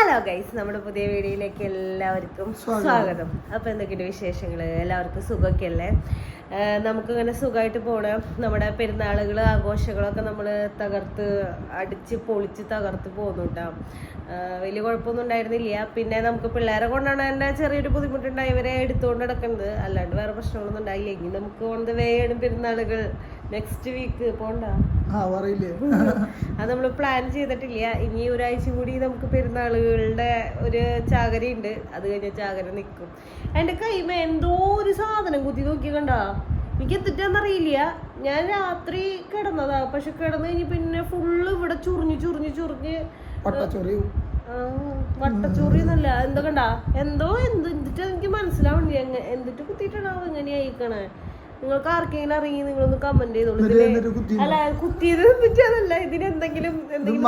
Hello guys നമ്മുടെ പുതിയ വീഡിയോയിലേക്ക് എല്ലാവർക്കും സ്വാഗതം. അപ്പോൾ അപ്പൊ എന്തൊക്കെയുണ്ട് വിശേഷങ്ങൾ എല്ലാവർക്കും സുഖമൊക്കെ അല്ലേ നമുക്കിങ്ങനെ സുഖമായിട്ട് പോണം. നമ്മുടെ പെരുന്നാളുകൾ ആഘോഷങ്ങളൊക്കെ നമ്മൾ തകർത്ത് അടിച്ച് പൊളിച്ച് തകർത്ത് പോകുന്നു കേട്ടോ വലിയ കുഴപ്പമൊന്നും ഉണ്ടായിരുന്നില്ല. പിന്നെ നമുക്ക് പിള്ളേരെ കൊണ്ടാണ് എന്റെ ചെറിയൊരു ബുദ്ധിമുട്ടുണ്ടായി. ഇവരെ എടുത്തുകൊണ്ട് നടക്കുന്നത്. അല്ലാണ്ട് വേറെ പ്രശ്നങ്ങളൊന്നും ഉണ്ടായില്ല. ഇനി നമുക്ക് ഓൺ ദ വേ ആണ് പെരുന്നാളുകൾ നെക്സ്റ്റ് വീക്ക് പോണ്ട. അത് നമ്മൾ പ്ലാൻ ചെയ്തിട്ടില്ല. ഇനി ഒരാഴ്ച കൂടി നമുക്ക് പെരുന്നാളുകളുടെ ഒരു ചാകര ഉണ്ട് അത് കഴിഞ്ഞ ചാകര നിൽക്കും എന്റെ കൈമ എന്തോ ഒരു സാധനം കുത്തി നോക്കി കണ്ട? എനിക്ക് എത്തിട്ടെന്നറിയില്ല ഞാൻ രാത്രി കിടന്നതാ. പക്ഷെ കിടന്നു കഴിഞ്ഞ് പിന്നെ ഫുള്ള് ഇവിടെ ചുറിഞ്ഞ് ചുറിഞ്ഞ് ചുറിഞ്ഞ് വട്ടച്ചോറി എന്നല്ല എന്താ കണ്ട? എന്തോ എന്ത്? എന്നിട്ട് എനിക്ക് മനസ്സിലാവണില്ല. എങ്ങ- എന്നിട്ട് കുത്തിയിട്ടാണാവോ? എങ്ങനെയായിക്കണേ നിങ്ങൾക്ക് ആർക്കെങ്കിലും അറിയി നിങ്ങളൊന്ന് കമന്റ് ചെയ്തോളൂ. അല്ല കുത്തിയത് എന്നിട്ടതല്ല ഇതിന് എന്തെങ്കിലും എന്തെങ്കിലും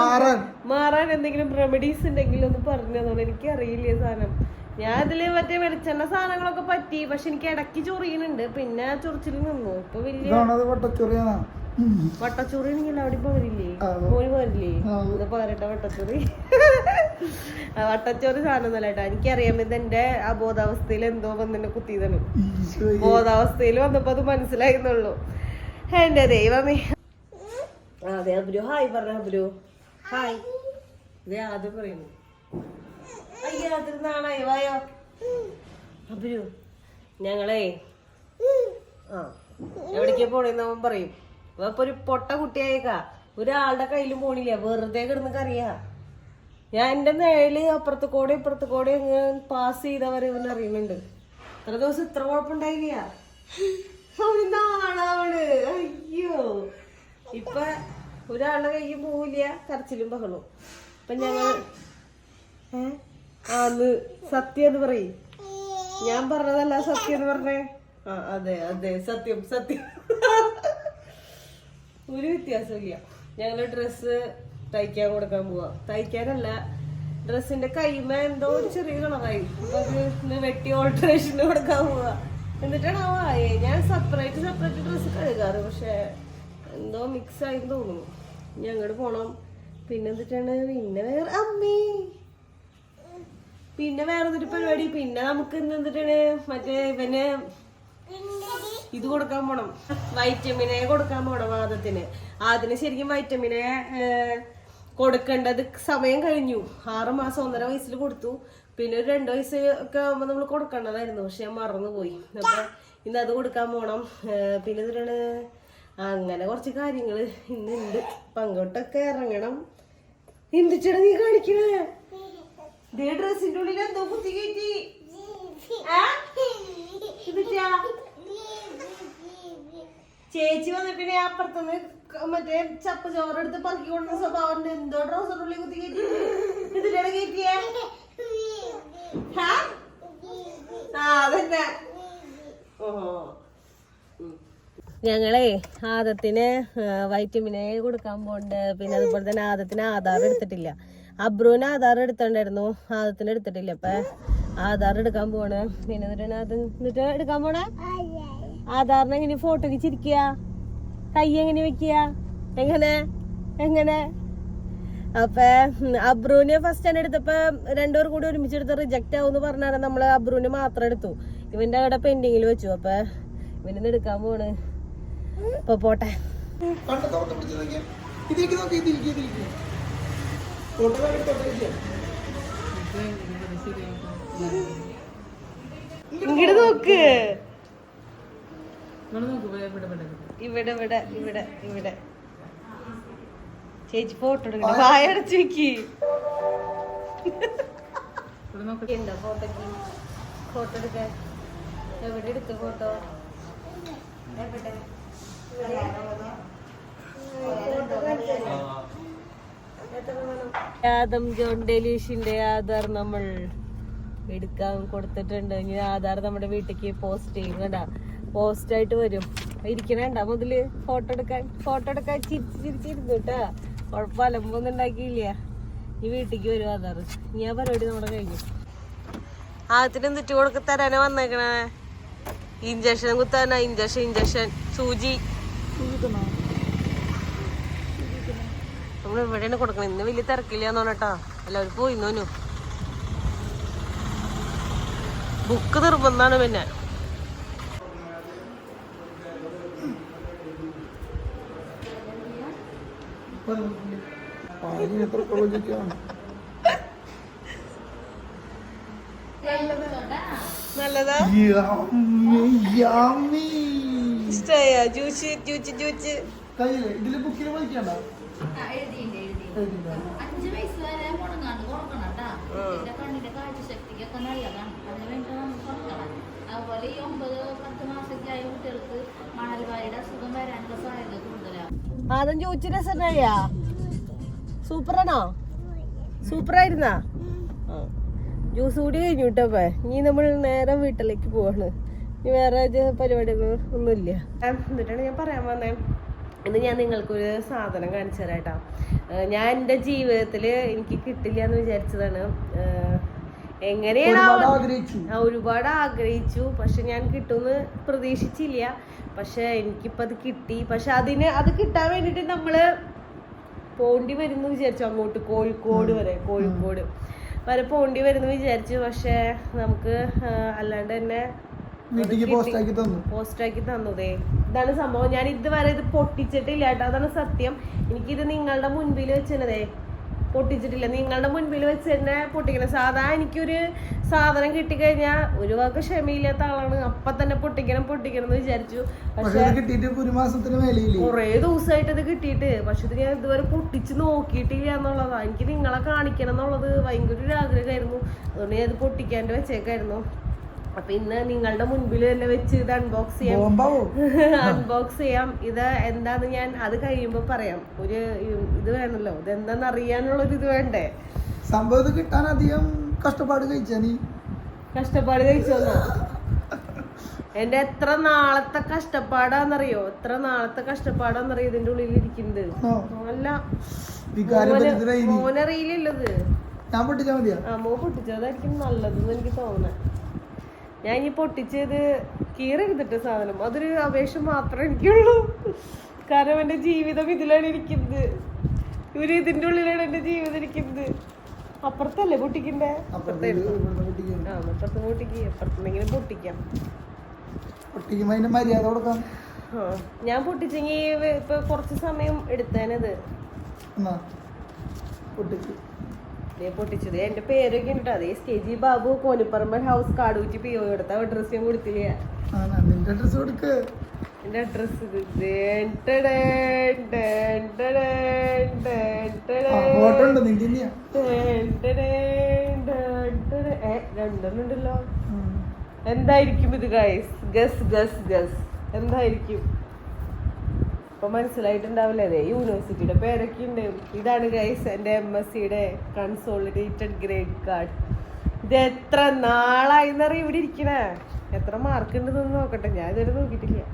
മാറാൻ. എന്തെങ്കിലും റെമഡീസ് ഉണ്ടെങ്കിൽ ഒന്ന് പറഞ്ഞു തന്നോളൂ. എനിക്ക് അറിയില്ല സാധനം. ഞാൻ ഇതിൽ മറ്റേ വെളിച്ചെണ്ണ സാധനങ്ങളൊക്കെ പറ്റി പക്ഷെ എനിക്ക് ഇടയ്ക്ക് ചൊറിയുന്നുണ്ട് പിന്നെ ചൊറിച്ചിൽ നിന്നു. ഇപ്പൊ വലിയ വട്ടച്ചൊറിയാണെങ്കിൽ അവിടെ ആ. ഇത് പകരട്ടെ വട്ടച്ചൊറി. എനിക്ക് വട്ടച്ചൊറി സാധനമൊന്നുമല്ല കേട്ടോ. എനിക്കറിയാം ഇതെന്റെ അബോധാവസ്ഥയിൽ എന്തോ വന്നെ കുത്തിയതാണ്. ബോധാവസ്ഥയിൽ വന്നപ്പോ അത് മനസ്സിലായിരുന്നുള്ളൂ എന്റെ ദൈവമേ. ആ, അതെ അബ്രു. ഹായ് പറഞ്ഞ അബ്രു. ഹായ്. ഇതേ ആദ്യം പറയുന്നു. അയ്യോ അത്ര നാണായി. വായോ. അബ്രു ഞങ്ങളേ. ആ എവിടേക്കാ പോണേന്ന് അവൻ പറയും. ഇപ്പൊ ഒരു പൊട്ട കുട്ടിയായേക്കാ. ഒരാളുടെ കയ്യിലും പോണില്ല. വെറുതെ കിടന്ന് കറിയാ ഞാൻ എന്റെ നേഴിൽ അപ്പുറത്ത് കൂടെ ഇപ്പുറത്ത് കൂടെ പാസ് ചെയ്തവരെ ഇവൻ അറിയുന്നുണ്ട്. ഇത്ര ദിവസം ഇത്ര കുഴപ്പമുണ്ടായില്ല. അയ്യോ. ഇപ്പൊ ഒരാളുടെ കയ്യിൽ പോവില്ല. കരച്ചിലും ബഹളും ഇപ്പൊ ഞങ്ങൾ ആന്ന് സത്യം എന്ന് പറയും. ഞാൻ പറഞ്ഞതല്ല സത്യം എന്ന് പറഞ്ഞേ? ആ അതെ അതെ. സത്യം സത്യം. ഒരു വ്യത്യാസമില്ല ഞങ്ങൾ ഡ്രസ്സ് തയ്ക്കാൻ കൊടുക്കാൻ പോവാ. തയ്ക്കാനല്ല ഡ്രസ്സിന്റെ കൈമ എന്തോ ഒരു ചെറിയ കളറായി. വെട്ടി ഓൾട്ടറേഷന് കൊടുക്കാൻ പോവാ. എന്നിട്ടാണ് ആ വായേ. ഞാൻ സെപ്പറേറ്റ് സെപ്പറേറ്റ് ഡ്രസ്സ് കഴുകാറ്. പക്ഷെ എന്തോ മിക്സ് ആയി തോന്നുന്നു. ഇനി അങ്ങോട്ട് പോണം. പിന്നെ എന്നിട്ടാണ് പിന്നെ വേറെ അമ്മേ! പിന്നെ വേറെ ഒരു പരിപാടി? പിന്നെ നമുക്ക് എന്ത് എന്തിട്ടാണ്? മറ്റേ ഇവന് ഇത് കൊടുക്കാൻ പോണം. വൈറ്റമിൻ എ കൊടുക്കാൻ പോണം വാദത്തിന് അതിന് ശരിക്കും വൈറ്റമിൻ എ കൊടുക്കേണ്ടത് സമയം കഴിഞ്ഞു. ആറ് മാസം ഒന്നര വയസ്സിൽ കൊടുത്തു. പിന്നെ ഒരു രണ്ട് വയസ്സ് ഒക്കെ ആകുമ്പോൾ നമ്മൾ കൊടുക്കേണ്ടതായിരുന്നു. പക്ഷെ ഞാൻ മറന്നുപോയി. അപ്പൊ ഇന്ന് അത് കൊടുക്കാൻ പോണം. പിന്നെ എന്തിനാണ് അങ്ങനെ കുറച്ച് കാര്യങ്ങൾ ഇന്നുണ്ട്. അപ്പൊ അങ്ങോട്ടൊക്കെ ഇറങ്ങണം. എന്തിച്ചട നീ കാണിക്കണേ? ഡ്രസ്സിന്റെ ഉള്ളിൽ എന്തോ കുത്തി കയറ്റി? ചേച്ചി വന്നിട്ട് ഞാൻ അപ്പുറത്തുനിന്ന് മറ്റേ ചപ്പ് ചോറെടുത്ത് പറക്കി കൊണ്ട സ്വഭാവം എന്തോ ഉള്ളി കുത്തി കയറ്റി ഇതിലാണ് കയറ്റിയേ ഹാ? ആ അതന്നെ. ഞങ്ങളെ ആദത്തിന് വൈറ്റമിൻ എ കൊടുക്കാൻ പോണ്ട്. പിന്നെ അതുപോലെ തന്നെ ആദത്തിന് ആധാർ എടുത്തിട്ടില്ല. അബ്രുവിന് ആധാർ എടുത്തോണ്ടായിരുന്നു. ആദത്തിന് എടുത്തിട്ടില്ല. അപ്പൊ ആധാർ എടുക്കാൻ പോണ്. പിന്നെ എന്നിട്ട് എടുക്കാൻ പോണേ? ആധാറിന് എങ്ങനെ ഫോട്ടോ ചിരിക്കുക? കൈ എങ്ങനെ വെക്കുക? എങ്ങനെ? എങ്ങനെ? അപ്പൊ അബ്രൂന് ഫസ്റ്റ് തന്നെ എടുത്തപ്പോ രണ്ടുപേർ കൂടി ഒരുമിച്ച് എടുത്ത് റിജക്റ്റ് ആവും പറഞ്ഞാൽ നമ്മൾ അബ്രൂന് മാത്രം എടുത്തു. ഇവന്റെ അവിടെ പെൻഡിങ്ങിൽ വെച്ചു. അപ്പൊ ഇവനിന്ന് എടുക്കാൻ പോണ് അപ്പൊ പോട്ടെ. ഇങ്ങോട്ട് തുറന്ന് പിടിച്ച് നോക്കിയേ. ഇതിലേക്ക് നോക്കി ഇതിലേക്ക് ഇതിലേക്ക് ഫോട്ടോ എടുത്തോട്ടെ ഇങ്ങോട്ട് നോക്ക് ഇവിടെ ഇവിടെ ഇവിടെ. ഇവിടെ ചേച്ചി ഫോട്ടോ എടുക്കണം വായ അടച്ചു വെക്ക്. ഉണ്ടോ ഫോട്ടോക്ക് ഫോട്ടോ എടുക്കാൻ. എവിടെ എടുത്ത ഫോട്ടോ എവിടെ? ജോൺ ഡെലീഷിന്റെ ആധാർ നമ്മൾ എടുക്കാൻ കൊടുത്തിട്ടുണ്ട്. ഇനി ആധാർ നമ്മുടെ വീട്ടിലേക്ക് പോസ്റ്റ് ചെയ്യും കേട്ടാ പോസ്റ്റ് ആയിട്ട് വരും ഇരിക്കണേണ്ട മുതൽ ഫോട്ടോ എടുക്കാൻ. ഫോട്ടോ എടുക്കാൻ ചിരിച്ച് ചിരിച്ചിരുന്നു കേട്ടാ. കുഴപ്പം അലമ്പൊന്നും ഉണ്ടാക്കിയില്ല. ഈ വീട്ടിലേക്ക് വരും ആധാറ് ഇനി ആ പരിപാടി നമ്മുടെ കഴിഞ്ഞു. ആദ്യത്തിനും തെറ്റു കൊടുക്ക തരാനാ വന്നേക്കണേ? ഇഞ്ചക്ഷൻ കുത്താനാ? ഇഞ്ചക്ഷൻ ഇഞ്ചക്ഷൻ സൂചി. നമ്മൾ ഇവിടെയാണ് കൊടുക്കണം? ഇന്ന് വലിയ തിരക്കില്ല പറഞ്ഞട്ടാ. എല്ലാവരും പോയി നോനു ബുക്ക് നിർബന്ധമാണ് പിന്നെ. പാലിന് എത്ര പ്രവചിക്കാണ് നല്ലതാ? ഇഷ്ടമായ ജ്യൂസ് ജ്യൂസ് ജ്യൂസ്. ഇതിൽ ബുക്കിൽ വായിക്കണ്ട? അഞ്ച് വയസ്സ് വരെ മുടങ്ങാണ്ട് കൊടുക്കണം കേട്ടാ. കണ്ണിന്റെ കാഴ്ചശക്തിക്കൊക്കെ നല്ലതാണ്. അതിന് വേണ്ടി നമുക്ക് കൊടുക്കണം. അതുപോലെ ഈ ഒമ്പത് പത്ത് മാസത്തിലായ കുട്ടികൾക്ക് മണൽവാരിയുടെ അസുഖം വരാനുള്ള സാധ്യത കൂടുതലാണ്. ആദ്യം ജ്യൂസ് രസനായാ സൂപ്പറാണോ? സൂപ്പറായിരുന്നാ? ജ്യൂസ് കൂടി കഴിഞ്ഞു കേട്ടോ ഇനി നമ്മൾ നേരെ വീട്ടിലേക്ക് പോവാണ്. ഇനി വേറെ പരിപാടികൾ ഒന്നുമില്ല. എന്നിട്ടാണ് ഞാൻ പറയാൻ വന്നേ. ഇന്ന് ഞാൻ നിങ്ങൾക്കൊരു സാധനം കാണിച്ചു തരാം കേട്ടോ. ഞാൻ എന്റെ ജീവിതത്തിൽ എനിക്ക് കിട്ടില്ല എന്ന് വിചാരിച്ചതാണ് എങ്ങനെയാണ് ഒരുപാട് ആഗ്രഹിച്ചു. പക്ഷെ ഞാൻ കിട്ടുമെന്ന് പ്രതീക്ഷിച്ചില്ല. പക്ഷെ എനിക്കിപ്പോൾ അത് കിട്ടി. പക്ഷെ അതിന് അത് കിട്ടാൻ വേണ്ടിയിട്ട് നമ്മൾ പോണ്ടി വരുന്നു വിചാരിച്ചു അങ്ങോട്ട്. കോഴിക്കോട് വരെ കോഴിക്കോട്. വരെ പോണ്ടി വരുന്നു വിചാരിച്ചു. പക്ഷെ നമുക്ക് അല്ലാണ്ട് തന്നു പോസ്റ്റാക്കി തന്നതേ ഇതാണ് സംഭവം. ഞാൻ ഇതുവരെ ഇത് പൊട്ടിച്ചിട്ടില്ല കേട്ടോ. അതാണ് സത്യം. എനിക്കിത് നിങ്ങളുടെ മുൻപിൽ വെച്ചതേ പൊട്ടിച്ചിട്ടില്ല. നിങ്ങളുടെ മുൻപിൽ വെച്ച് തന്നെ പൊട്ടിക്കണം. സാധാ എനിക്കൊരു സാധനം കിട്ടിക്കഴിഞ്ഞാൽ ഒരു വാക്ക് ക്ഷമയില്ലാത്ത ആളാണ്. അപ്പൊ തന്നെ പൊട്ടിക്കണം പൊട്ടിക്കണം എന്ന് വിചാരിച്ചു. പക്ഷെ കുറേ ദിവസമായിട്ട് അത് കിട്ടിയിട്ട്. പക്ഷെ ഇത് ഞാൻ ഇതുവരെ പൊട്ടിച്ച് നോക്കിയിട്ടില്ല എന്നുള്ളതാണ് എനിക്ക് നിങ്ങളെ കാണിക്കണം എന്നുള്ളത് ഭയങ്കര ഒരു ആഗ്രഹമായിരുന്നു. അതുകൊണ്ട് ഞാൻ ഇത് പൊട്ടിക്കാണ്ട് വെച്ചേക്കായിരുന്നു. അപ്പൊ ഇന്ന് നിങ്ങളുടെ മുൻപിൽ തന്നെ വെച്ച് ഇത് അൺബോക്സ് ചെയ്യാം. അൺബോക്സ് ചെയ്യാം. ഇത് എന്താന്ന് ഞാൻ അത് കഴിയുമ്പോ പറയാം. ഒരു ഇത് വേണല്ലോ. ഇത് എന്താന്ന് അറിയാനുള്ള ഒരു ഇത് വേണ്ടേ? സംഭവം കിട്ടാൻ അധികം കഷ്ടപ്പാട് കഴിച്ചാ നീ? കഷ്ടപ്പാട് കഴിച്ചോന്നോ എന്റെ എത്ര നാളത്തെ കഷ്ടപ്പാടാന്നറിയോ? എത്ര നാളത്തെ കഷ്ടപ്പാടാന്നറിയോ ഇതിന്റെ ഉള്ളിൽ ഇരിക്കുന്നത്? അല്ല. മോനറിയില്ലത് ഞാൻ പൊട്ടിച്ചാ മതിയാ? ആ മോ പൊട്ടിച്ചതായിരിക്കും നല്ലതെന്ന് എനിക്ക് തോന്നണേ. ഞാൻ ഇനി പൊട്ടിച്ചത് കീറരുതിട്ട സാധനം. അതൊരു അപേക്ഷ മാത്രമേ എനിക്കുള്ളൂ. കാരണം എന്റെ ജീവിതം ഇതിലാണ് ഇരിക്കുന്നത്. ഇവർ ഇതിന്റെ ഉള്ളിലാണ് എന്റെ ജീവിതം ഇരിക്കുന്നത്. അപ്പുറത്തല്ലേ പൊട്ടിക്കണ്ടേ? അപ്പുറത്തേ ആ അപ്പുറത്ത് പൊട്ടിക്ക്. അപ്പുറത്തുനിന്നെങ്കിലും പൊട്ടിക്കാം. പൊട്ടിക്കുമ്പോ അതിന്റെ മര്യാദ കൊടുക്കാം. ഞാൻ പൊട്ടിച്ചെങ്കിൽ ഇപ്പൊ കുറച്ച് സമയം എടുത്തേനത്. പൊട്ടിച്ചു ദേ പൊട്ടിച്ചത്. എന്റെ പേരൊക്കെ ഉണ്ട്. അതേ സ്റ്റേജി Babu Konipparamban house കാടൂറ്റി P O എടുത്ത ഡ്രസ്സ് ഞാൻ കൊടുത്തില്ല? നിന്റെ ഡ്രസ് കൊടുക്ക്. എന്റെ അഡ്രസ് ഇത് ഡേൻ ടടേൻ, ഡേൻ ടടേൻ, ഡേൻ ടടേൻ, ഫോട്ടോ ഉണ്ട് നിന്റെ തന്നെയാ ഡേൻ ടടേൻ, ഡേൻ ടടേൻ. ഏ, രണ്ടെണ്ണം ഉണ്ടല്ലോ. എന്തായിരിക്കും ഇത് ഗൈസ് ഗസ് ഗസ് ഗസ് എന്തായിരിക്കും? ഇപ്പൊ മനസ്സിലായിട്ടുണ്ടാവില്ലേ. അതെ യൂണിവേഴ്സിറ്റിയുടെ പേരൊക്കെ ഉണ്ട് ഇതാണ് ഗൈസ് എന്റെ എം എസ് സിയുടെ കൺസോളിഡേറ്റഡ് ഗ്രേഡ് കാർഡ് ഇത് എത്ര നാളായിന്നറി ഇവിടെ ഇരിക്കണേ? എത്ര മാർക്ക് ഉണ്ടെന്ന് നോക്കട്ടെ. ഞാൻ ഇതുവരെ നോക്കിയിട്ടില്ല.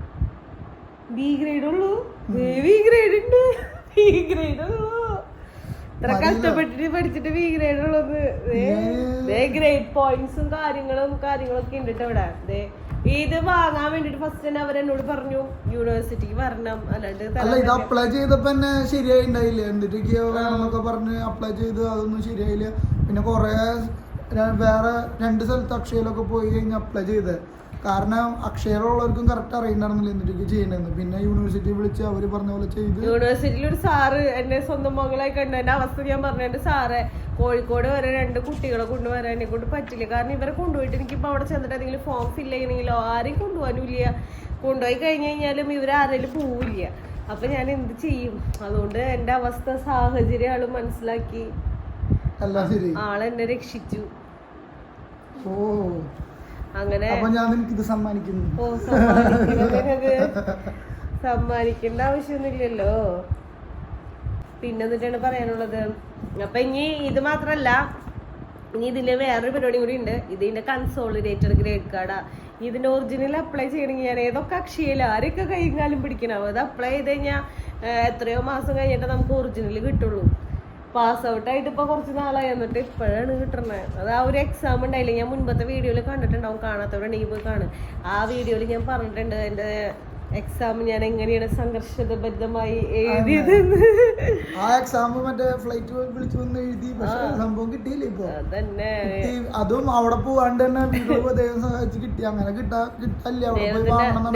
ബി ഗ്രേഡ് ഉള്ളൂ. ബി ഗ്രേഡ് ഉണ്ട്. ബി ഗ്രേഡ് ഉള്ളൂ. ഇത്ര കഷ്ടപ്പെട്ടിട്ട് പഠിച്ചിട്ട് ബി ഗ്രേഡ് ഉള്ളത് ഗ്രേഡ് പോയിന്റ്സും കാര്യങ്ങളും കാര്യങ്ങളൊക്കെ ഉണ്ട് ഇവിടെ. ഇത് വാങ്ങാൻ വേണ്ടിട്ട് ഫസ്റ്റ് തന്നെ അവർ എന്നോട് പറഞ്ഞു യൂണിവേഴ്സിറ്റി വരണം. അല്ലാണ്ട് അല്ല ഇത് അപ്ലൈ ചെയ്തപ്പോ തന്നെ ശരിയായി ഉണ്ടായില്ല എന്നിട്ട് വേണമെന്നൊക്കെ പറഞ്ഞ് അപ്ലൈ ചെയ്ത് അതൊന്നും ശരിയായില്ല. പിന്നെ കൊറേ വേറെ രണ്ട് സ്ഥലത്ത് അക്ഷയയിലൊക്കെ പോയി കഴിഞ്ഞ് അപ്ലൈ ചെയ്ത്. കാരണം അക്ഷയയിലുള്ളവർക്കും കറക്റ്റ് അറിയണ്ടായിരുന്നില്ല എന്നിട്ട് ചെയ്യണമെന്ന് പിന്നെ യൂണിവേഴ്സിറ്റി വിളിച്ച് അവർ പറഞ്ഞ പോലെ ചെയ്ത്. യൂണിവേഴ്സിറ്റിയിൽ ഒരു സാറ് എന്നെ സ്വന്തം മകളായി കണ്ടു എന്റെ അവസ്ഥ ഞാൻ പറഞ്ഞു സാറെ കോഴിക്കോട് വരെ രണ്ട് കുട്ടികളെ കൊണ്ടുവരാൻ എന്നെ കൊണ്ട് പറ്റില്ല. കാരണം ഇവരെ കൊണ്ടുപോയിട്ട് എനിക്കിപ്പോൾ അവിടെ ചെന്നിട്ട് എന്തെങ്കിലും ഫോം ഫില്ല് ചെയ്യണമെങ്കിലോ ആരെയും കൊണ്ടുപോകാനും ഇല്ല കൊണ്ടുപോയി കഴിഞ്ഞ് കഴിഞ്ഞാലും ഇവർ ആരെങ്കിലും പോവില്ല. അപ്പൊ ഞാൻ എന്ത് ചെയ്യും? അതുകൊണ്ട് എന്റെ അവസ്ഥ സാഹചര്യം ആൾ മനസ്സിലാക്കി. ആളെന്നെ രക്ഷിച്ചു. ഓ. അങ്ങനെ സമ്മാനിക്കുന്നു. ഓ സമ്മാനിക്കേണ്ട ആവശ്യമൊന്നുമില്ലല്ലോ. പിന്നെ എന്നിട്ടാണ് പറയാനുള്ളത്? അപ്പൊ ഇനി ഇത് മാത്രല്ല ഇനി ഇതിൽ വേറൊരു പരിപാടി കൂടി ഉണ്ട്. ഇതിന്റെ കൺസോളിഡേറ്റഡ് ഗ്രേഡ് കാർഡാ ഇതിന്റെ ഒറിജിനൽ അപ്ലൈ ചെയ്യണമെങ്കിൽ ഞാൻ ഏതൊക്കെ അക്ഷയയില്ല ആരൊക്കെ കാലും പിടിക്കണം? അത് അപ്ലൈ ചെയ്ത് കഴിഞ്ഞാൽ എത്രയോ മാസം കഴിഞ്ഞിട്ട് നമുക്ക് ഒറിജിനൽ കിട്ടുള്ളൂ. പാസ് ഔട്ട് ആയിട്ട് ഇപ്പൊ കുറച്ച് നാളായി. എന്നിട്ട് ഇപ്പോഴാണ് കിട്ടുന്നത് അത് ആ ഒരു എക്സാം ഉണ്ടായില്ലേ? ഞാൻ മുൻപത്തെ വീഡിയോയിൽ കണ്ടിട്ടുണ്ടാവും. കാണാത്തവരുണ്ടെങ്കിൽ പോയി കാണും. ആ വീഡിയോയിൽ ഞാൻ പറഞ്ഞിട്ടുണ്ട് എന്റെ എക്സാം ഞാൻ എങ്ങനെയാണ് സംഘർഷഭരിതമായി എഴുതിയതെന്ന് ആ എക്സാം മറ്റേ ഫ്ലൈറ്റ് വിളിച്ചു വന്ന് എഴുതി. പക്ഷെ സംഭവം കിട്ടിയില്ല ഇപ്പൊ. അതന്നെ. അതും അവിടെ പോവാണ്ട് തന്നെ ദൈവം സഹായിച്ച് കിട്ടി. അങ്ങനെ കിട്ടാ കിട്ടല്ല.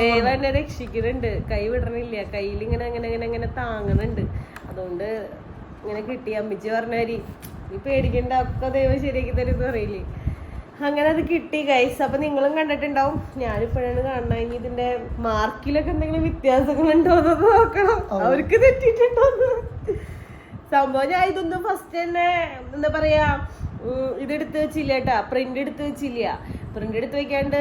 ദൈവം എന്നെ രക്ഷിക്കുന്നുണ്ട്. കൈ വിടണില്ല. കയ്യിൽ ഇങ്ങനെ അങ്ങനെ അങ്ങനെ അങ്ങനെ താങ്ങുന്നുണ്ട്. അതുകൊണ്ട് ഇങ്ങനെ കിട്ടി. അമ്മിച്ച് പറഞ്ഞാരി നീ പേടിക്കണ്ട. ഒക്കെ ദൈവം ശരിയാക്കി തരും എന്ന് പറയില്ലേ? അങ്ങനെ അത് കിട്ടി ഗൈസ് അപ്പൊ നിങ്ങളും കണ്ടിട്ടുണ്ടാവും. ഞാനിപ്പോഴാണ് കാണുന്നത്. ഇനി ഇതിന്റെ മാർക്കിലൊക്കെ എന്തെങ്കിലും വ്യത്യാസങ്ങൾ ഉണ്ടോ എന്നൊക്കെ നോക്കണം അവർക്ക് തെറ്റിയിട്ടുണ്ടോന്ന് സംഭവം ഞാൻ ഇതൊന്നും ഫസ്റ്റ് തന്നെ എന്താ പറയാ ഇതെടുത്ത് വെച്ചില്ല കേട്ടാ. പ്രിന്റ് എടുത്ത് വെച്ചില്ല. പ്രിന്റ് എടുത്ത് വെക്കാണ്ട്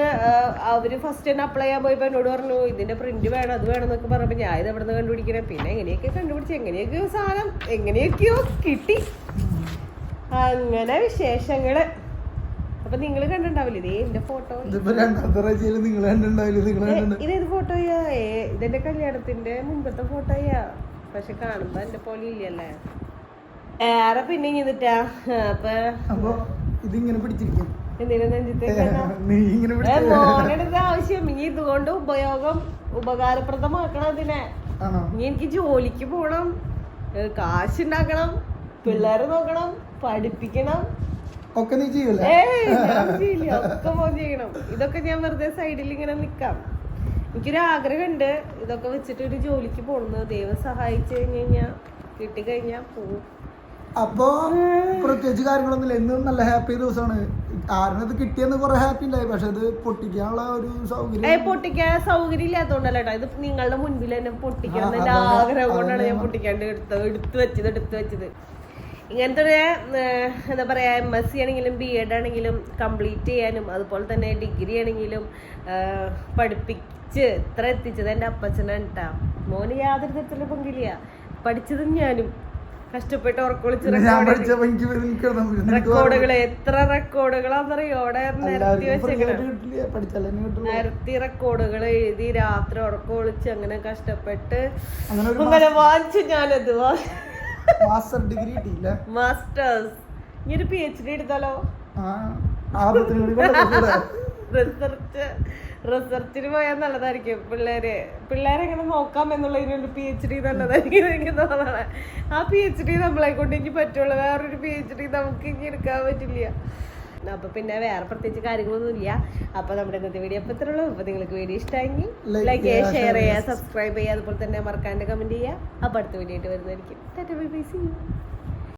അവർ ഫസ്റ്റ് തന്നെ അപ്ലൈ ചെയ്യാൻ പോയപ്പോ എന്നോട് പറഞ്ഞു ഇതിന്റെ പ്രിന്റ് വേണം അത് വേണം എന്നൊക്കെ പറഞ്ഞപ്പോ ഞാൻ ഇത് എവിടെ നിന്ന് കണ്ടുപിടിക്കണേ? പിന്നെ എങ്ങനെയൊക്കെ കണ്ടുപിടിച്ച് എങ്ങനെയൊക്കെയോ സാധനം എങ്ങനെയൊക്കെയോ കിട്ടി. അങ്ങനെ വിശേഷങ്ങൾ. അപ്പൊ നിങ്ങൾ കണ്ടിട്ടുണ്ടാവില്ലേ? ഇതേ എന്റെ ഫോട്ടോ ഇതിപ്പോ രണ്ടാമത്തെ പ്രാവശ്യം നിങ്ങൾ കണ്ടിട്ടുണ്ടാവില്ല? നിങ്ങൾ ഇതേത് ഫോട്ടോയാ ഏ ഇതെന്റെ കല്യാണത്തിന്റെ മുമ്പത്തെ ഫോട്ടോയാ പക്ഷെ കാണുമ്പോ എന്റെ പോലെ ഇല്ലല്ലേ? ഏറെ പിന്നെ ചെയ്തിട്ടാ അപ്പൊ അപ്പൊ ഇതിങ്ങനെ പിടിച്ചിരിക്കും. മോനെടുത്ത ആവശ്യം. ഇനി ഇതുകൊണ്ട് ഉപയോഗം ഉപകാരപ്രദമാക്കണം അതിനെ. ഇനി എനിക്ക് ജോലിക്ക് പോണം. കാശുണ്ടാക്കണം. പിള്ളേരെ നോക്കണം. പഠിപ്പിക്കണം. ഒക്കെ നീ ചെയ്യൂലേ. ഒക്കെ മോൻ ചെയ്യണം. ഇതൊക്കെ ഞാൻ വെറുതെ സൈഡിൽ ഇങ്ങനെ നിക്കാം. എനിക്കൊരു ആഗ്രഹമുണ്ട് ഇതൊക്കെ വെച്ചിട്ട് ഒരു ജോലിക്ക് പോണെന്ന്. ദൈവം സഹായിച്ചു കഴിഞ്ഞ് കഴിഞ്ഞാ കിട്ടിക്കഴിഞ്ഞാ പോവും. അപ്പൊ പ്രത്യേകിച്ച് കാര്യങ്ങളൊന്നുമില്ല. എന്നും നല്ല ഹാപ്പി ദിവസമാണ് കാരണം ഇത് കിട്ടിയെന്ന് കുറെ ഹാപ്പി ഉണ്ടായി പക്ഷെ അത് പൊട്ടിക്കാനുള്ള ഒരു സൗകര്യം പൊട്ടിക്കാൻ സൗകര്യം ഇല്ലാത്തോണ്ടല്ലോ കേട്ടോ ഇത് നിങ്ങളുടെ മുൻപിൽ തന്നെ പൊട്ടിക്കണം അതാണ്, ആഗ്രഹം കൊണ്ടാണ് ഞാൻ. പൊട്ടിക്കാണ്ട് എടുത്തത് എടുത്തു വെച്ചത് എടുത്തു വെച്ചത്. ഇങ്ങനത്തെ ഒരു എന്താ പറയുക എം എസ് സി ആണെങ്കിലും ബി എഡ് ആണെങ്കിലും കംപ്ലീറ്റ് ചെയ്യാനും അതുപോലെ തന്നെ ഡിഗ്രി ആണെങ്കിലും പഠിപ്പിച്ച് ഇത്ര എത്തിച്ചത് എന്റെ അപ്പച്ചനാണ് കേട്ടാ മോന് യാതൊരു തരത്തിലുള്ള പങ്കില്ല. പഠിച്ചതും ഞാനും. കഷ്ടപ്പെട്ട് ഉറക്കൊളിച്ച് റെക്കോർഡുകൾ എത്ര റെക്കോർഡുകളാണെന്നറിയോ അവിടെ നിരത്തി വെച്ചേക്കണം. നിരത്തി റെക്കോർഡുകൾ എഴുതി രാത്രി ഉറക്കൊളിച്ച് അങ്ങനെ കഷ്ടപ്പെട്ട് അങ്ങനെ വാങ്ങിച്ചു ഞാനത്. മാസ്റ്റർ ഡിഗ്രി കിട്ടിയില്ല. മാസ്റ്റേഴ്സ് ഇനി ഒരു പി എച്ച് ഡി എടുത്താലോ റിസർച്ച് റിസർച്ചിന് പോയാൽ നല്ലതായിരിക്കും. പിള്ളേര് പിള്ളേരെ എങ്ങനെ നോക്കാം എന്നുള്ളതിനൊരു പി എച്ച് ഡി നല്ലതായിരിക്കും എനിക്ക് തോന്നണേ. ആ പി എച്ച് ഡി നമ്മളെ കൊണ്ട് ഇനി പറ്റുള്ളൂ. വേറൊരു പി എച്ച് ഡി നമുക്ക് ഇനി എടുക്കാൻ പറ്റില്ല. അപ്പൊ പിന്നെ വേറെ പ്രത്യേകിച്ച് കാര്യങ്ങളൊന്നും ഇല്ല അപ്പൊ നമ്മുടെ ഇന്നത്തെ വീഡിയോ അപ്പൊ ഇത്രയുള്ളൂ അപ്പോൾ നിങ്ങൾക്ക് വീഡിയോ ഇഷ്ടമെങ്കിൽ ലൈക്ക് ചെയ്യുക, ഷെയർ ചെയ്യുക. സബ്സ്ക്രൈബ് ചെയ്യുക. അതുപോലെ തന്നെ മറക്കാണ്ട് കമന്റ് ചെയ്യുക. അപ്പൊ അടുത്ത വീഡിയോ ആയിട്ട് വരുന്നതായിരിക്കും. Tata bye bye see